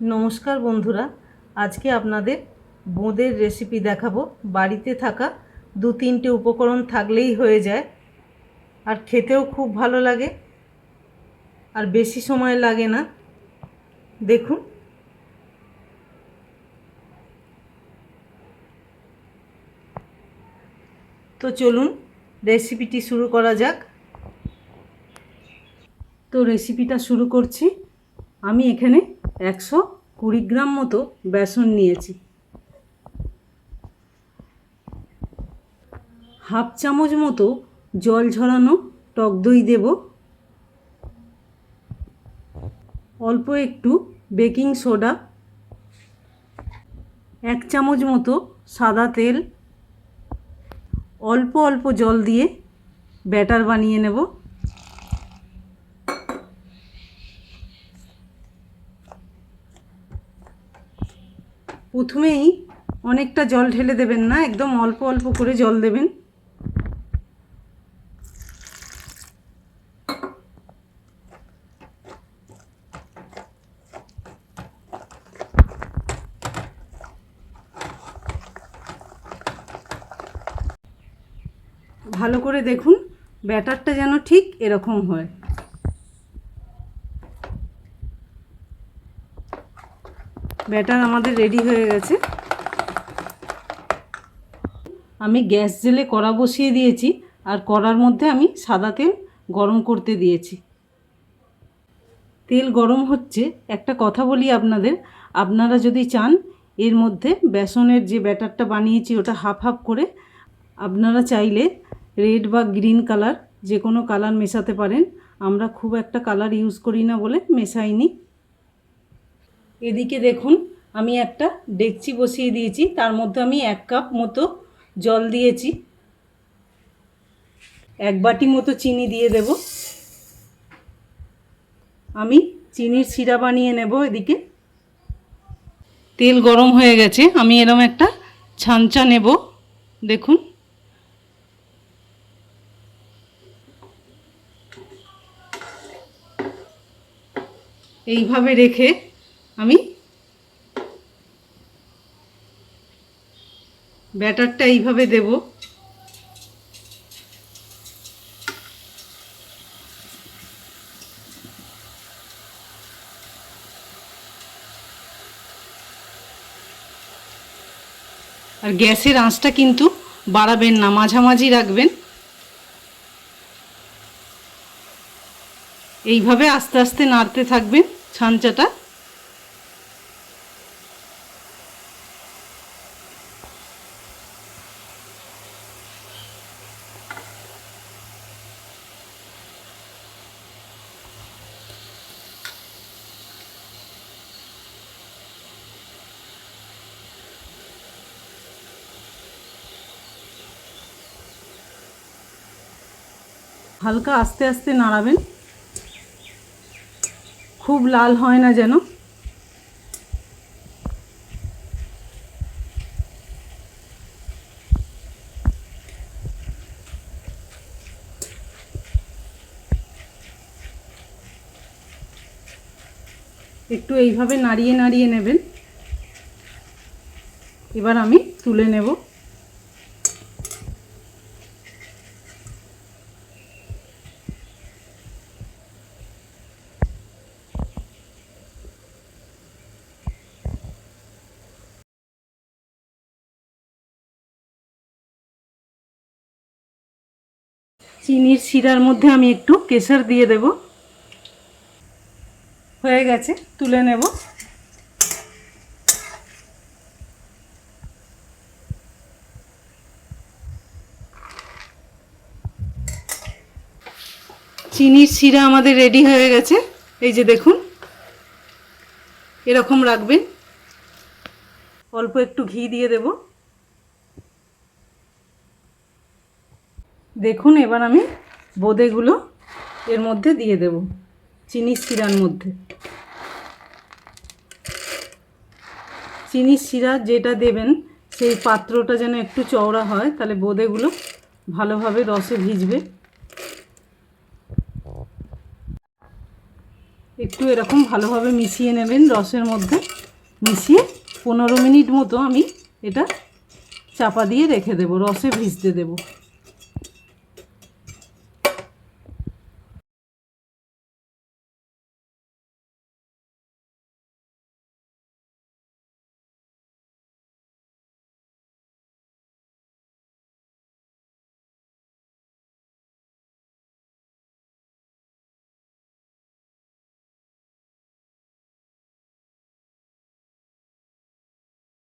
নমস্কার বন্ধুরা, আজকে আপনাদের বোঁদের রেসিপি দেখাবো। বাড়িতে থাকা দু তিনটে উপকরণ থাকলেই হয়ে যায়। আর খেতেও খুব ভালো লাগে, আর বেশি সময় লাগে না। দেখুন। তো চলুন রেসিপিটি শুরু করা যাক। তো রেসিপিটা শুরু করছি। আমি এখানে একশো কুড়ি গ্রাম মতো বেসন নিয়েছি। হাফ চামচ মতো জল ঝরানো টক দই দেব। অল্প একটু বেকিং সোডা। এক চামচ মতো সাদা তেল। অল্প অল্প জল দিয়ে ব্যাটার বানিয়ে নেব। প্রথমেই অনেকটা জল ঢেলে দেবেন না, একদম অল্প অল্প করে জল দেবেন। ভালো করে দেখুন, ব্যাটারটা যেন ঠিক এরকম হয়। ব্যাটার আমাদের রেডি হয়ে গেছে। আমি গ্যাস জেলে কড়া বসিয়ে দিয়েছি, আর কড়ার মধ্যে আমি সাদা তেল গরম করতে দিয়েছি। তেল গরম হচ্ছে, একটা কথা বলি আপনাদের, আপনারা যদি চান, এর মধ্যে বেসনের যে ব্যাটারটা বানিয়েছি, ওটা হাফ হাফ করে, আপনারা চাইলে রেড বা গ্রিন কালার যে কোনো কালার মেশাতে পারেন। আমরা খুব একটা কালার ইউজ করি না বলে মেশাইনি। এদিকে দেখুন, আমি একটা ডেকচি বসিয়ে দিয়েছি, তার মধ্যে আমি এক কাপ মতো জল দিয়েছি। এক বাটি মতো চিনি দিয়ে দেব। আমি চিনির শিরা বানিয়ে নেব এদিকে। তেল গরম হয়ে গেছে, আমি এরম একটা ছাঞ্চা নেব, দেখুন। এইভাবে রেখে আমি? ব্যাটারটা এইভাবে দেব। আর গ্যাসের আঁচটা কিন্তু বাড়াবেন না, মাঝামাঝি রাখবেন। এইভাবে আস্তে আস্তে নাড়তে থাকবেন ছাঞ্চাটা হালকা আস্তে আস্তে নাড়াবেন। খুব লাল হয় না যেন। একটু এইভাবে নাড়িয়ে নাড়িয়ে নেবেন। এবার আমি তুলে নেব। চিনির শিরার মধ্যে আমি একটু কেশর দিয়ে দেব। হয়ে গেছে, তুলে নেব। চিনির শিরা আমাদের রেডি হয়ে গেছে। এই যে দেখুন, এরকম রাখবেন। অল্প একটু ঘি দিয়ে দেবো। দেখুন, এবার আমি বোঁদেগুলো এর মধ্যে দিয়ে দেব চিনির শিরার মধ্যে। চিনির শিরা যেটা দেবেন, সেই পাত্রটা যেন একটু চওড়া হয়, তাহলে বোঁদেগুলো ভালোভাবে রসে ভিজবে। একটু এরকম ভালোভাবে মিশিয়ে নেবেন, রসের মধ্যে মিশিয়ে পনেরো মিনিট মতো আমি এটা চাপা দিয়ে রেখে দেবো, রসে ভিজতে দেবো।